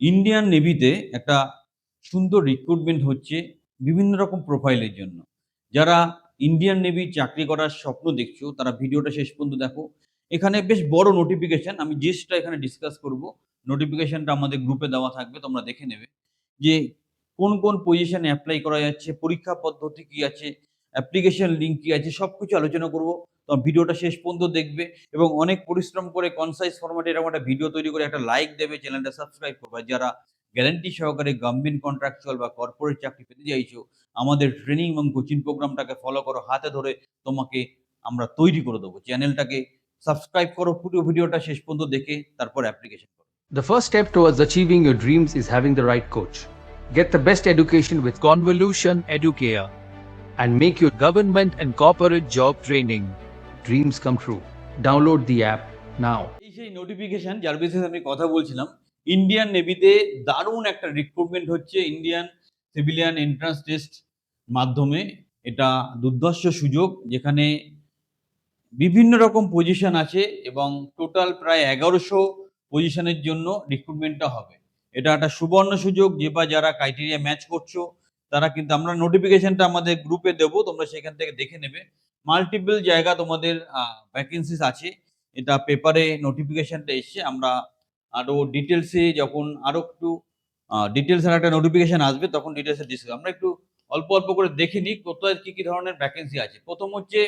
Indian নেভিতে একটা সুন্দর recruitment হচ্ছে বিভিন্ন রকম প্রোফাইলের জন্য। যারা ইন্ডিয়ান নেভি চাকরি করার স্বপ্ন দেখছ, তারা ভিডিওটা শেষ পর্যন্ত দেখো। এখানে বেশ বড় নোটিফিকেশন আমি জিসটা এখানে ডিসকাস করব। নোটিফিকেশনটা আমাদের গ্রুপে দেওয়া থাকবে, তোমরা দেখে নেবে। যে কোন কোন পজিশনে অ্যাপ্লাই করা যাচ্ছে, পরীক্ষা পদ্ধতি কি আছে অ্যাপ্লিকেশন লিঙ্ক কি আছে সব কিছু আলোচনা করব তো ভিডিওটা শেষ পর্যন্ত দেখবে এবং অনেক পরিশ্রম করে কনসাইজ ফরম্যাটে এরকম একটা ভিডিও তৈরি করে একটা লাইক দেবে চ্যানেলটা সাবস্ক্রাইব করবে যারা গ্যারান্টি সহকারে গভর্নমেন্ট কন্ট্রাকচুয়াল বা কর্পোরেট চাকরি পেতে চাইছো, আমাদের ট্রেনিং এবং কোচিং প্রোগ্রামটাকে ফলো করো, হাতে ধরে তোমাকে আমরা তৈরি করে দেবো চ্যানেলটাকে সাবস্ক্রাইব করো, পুরো ভিডিওটা শেষ পর্যন্ত দেখে তারপর অ্যাপ্লিকেশন করো The first step towards achieving your dreams is having the right coach. Get the best education with Convolution Educare. And make your government and corporate job training dreams come true. Download the app now. এই সেই notification যার বিশেষ আমি কথা বলছিলাম Indian নেভিতে দারুণ একটা recruitment হচ্ছে ইন্ডিয়ান সিভিলিয়ান এন্ট্রান্স টেস্ট মাধ্যমে এটা দুর্ধর্ষ সুযোগ, যেখানে বিভিন্ন রকম পজিশন আছে এবং টোটাল প্রায় এগারোশো পজিশনের জন্য রিক্রুটমেন্টটা হবে এটা একটা সুবর্ণ সুযোগ, যে বা যারা ক্রাইটেরিয়া ম্যাচ করছ তারা কিন্তু আমরা নোটিফিকেশনটা আমাদের গ্রুপে দেবো, তোমরা সেখান থেকে দেখে নেবে। মাল্টিপল জায়গা তোমাদের ভ্যাকেন্সিস আছে। এটা পেপারে নোটিফিকেশনটা এসছে, আমরা আরও ডিটেলসে যখন আরও একটু ডিটেলসের একটা নোটিফিকেশন আসবে, তখন ডিটেলসে ডিসকাস আমরা একটু অল্প অল্প করে দেখে নিই, কোথায় কী কী ধরনের ভ্যাকেন্সি আছে। প্রথম হচ্ছে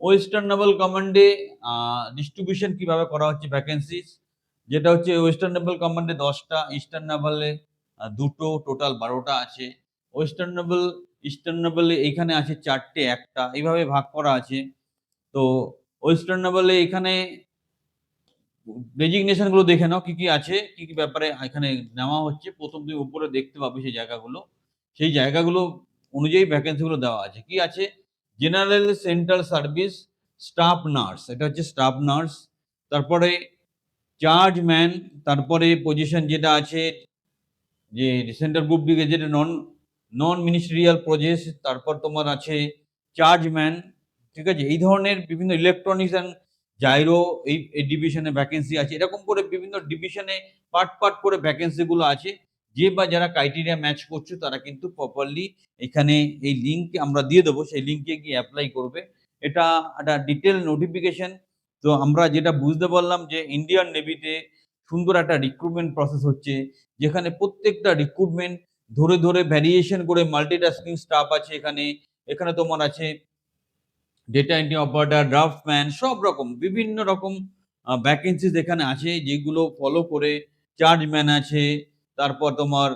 ওয়েস্টার্ন নেভাল কমান্ডে ডিস্ট্রিবিউশন কীভাবে করা হচ্ছে ভ্যাকেন্সিস যেটা হচ্ছে ওয়েস্টার্ন নেভাল কমান্ডে দশটা ইস্টার্ন নেভালে দুটো টোটাল বারোটা আছে। ওয়েস্টার্ন নেভাল ইস্টার্ন নেভালে এখানে আছে চারটে, একটা, এইভাবে ভাগ করা আছে। তো ওয়েস্টার্ন নেভালে এখানে ডেজিগনেশনগুলো দেখে নাও, কি কি আছে, কি কি ব্যাপারে এখানে নেওয়া হচ্ছে। প্রথম তুমি উপরে দেখতে পাবে সেই জায়গাগুলো। সেই জায়গাগুলো অনুযায়ী ভ্যাকেন্সি গুলো দেওয়া আছে। কি আছে? General central service staff nurse এটা হচ্ছে স্টাফ নার্স তারপরে চার্জ ম্যান তারপরে পজিশন যেটা আছে, যে সেন্ট্রাল গ্রুপ দিকে যেটা নন নন মিনিস্ট্রিয়াল প্রজেক্ট তারপর তোমার আছে চার্জ ম্যান ঠিক আছে? এই ধরনের বিভিন্ন ইলেকট্রনিক্স অ্যান্ড জাইরো এই এই ডিভিশনে ভ্যাকেন্সি আছে। এরকম করে বিভিন্ন ডিভিশনে পার্ট পার্ট করে ভ্যাকেন্সিগুলো আছে। যে বা যারা ক্রাইটেরিয়া ম্যাচ করছে, তারা কিন্তু প্রপারলি এখানে এই লিঙ্ক আমরা দিয়ে দেবো। সেই লিঙ্কে গিয়ে অ্যাপ্লাই করবে। এটা একটা ডিটেল নোটিফিকেশন তো আমরা যেটা বুঝতে পারলাম যে ইন্ডিয়ান নেভিতে সুন্দর একটা রিক্রুটমেন্ট প্রসেস হচ্ছে। যেখানে প্রত্যেকটা রিক্রুটমেন্ট ধরে ধরে ভ্যারিয়েশন করে মাল্টিটাস্কিং স্টাফ আছে এখানে এখানে তোমার আছে ডেটা এন্ট্রি অপারেটর ড্রাফটম্যান সব রকম, বিভিন্ন রকম ভ্যাকেন্সিস এখানে আছে যেগুলো ফলো করে চার্জ ম্যান আছে, তারপর তোমার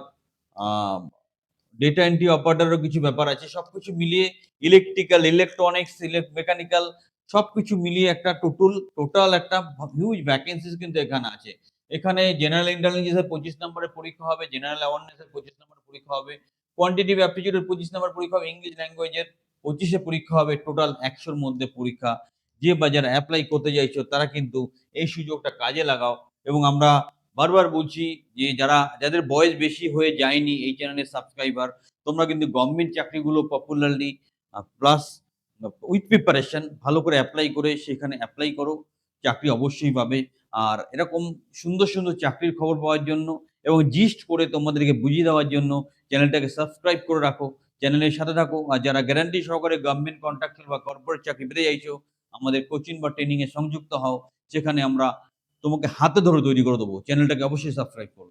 ডেটা এন্ট্রি অপারেটরও কিছু ব্যাপার আছে, সব কিছু মিলিয়ে ইলেকট্রিক্যাল ইলেকট্রনিক্স মেকানিক্যাল সব কিছু মিলিয়ে একটা টোটাল টোটাল একটা হিউজ ভ্যাকেন্সিস কিন্তু এখানে আছে। এখানে জেনারেল ইন্টেলিজেন্সের পঁচিশ নম্বরের পরীক্ষা হবে জেনারেল অ্যাওয়ারনেসের পঁচিশ নম্বরের পরীক্ষা হবে। কোয়ান্টিটিভ অ্যাপটিটিউডের পঁচিশ নম্বর পরীক্ষা হবে ইংলিশ ল্যাঙ্গুয়েজের পঁচিশে পরীক্ষা হবে টোটাল একশোর মধ্যে পরীক্ষা। যে বা যারা অ্যাপ্লাই করতে চাইছো, তারা কিন্তু এই সুযোগটা কাজে লাগাও। এবং আমরা বারবার বলছি যে যারা, যাদের বয়স বেশি হয়ে যায়নি এই চ্যানেলের সাবস্ক্রাইবার তোমরা কিন্তু গভর্নমেন্ট চাকরিগুলো পপুলারলি প্লাস উইথ প্রিপারেশন ভালো করে অ্যাপ্লাই করে সেখানে অ্যাপ্লাই করো। চাকরি অবশ্যই পাবে। আর এরকম সুন্দর সুন্দর চাকরির খবর পাওয়ার জন্য এবং জিস্ট করে তোমাদেরকে বুঝিয়ে দেওয়ার জন্য চ্যানেলটাকে সাবস্ক্রাইব করে রাখো। চ্যানেলের সাথে থাকো আর যারা গ্যারান্টি সহকারে গভর্নমেন্ট কন্ট্রাক্টর বা কর্পোরেট চাকরি পেতে চাইছো, আমাদের কোচিং বা ট্রেনিংয়ে সংযুক্ত হও সেখানে আমরা তোমাকে হাতে ধরে তৈরি করে দেবো। চ্যানেলটাকে অবশ্যই সাবস্ক্রাইব করবে।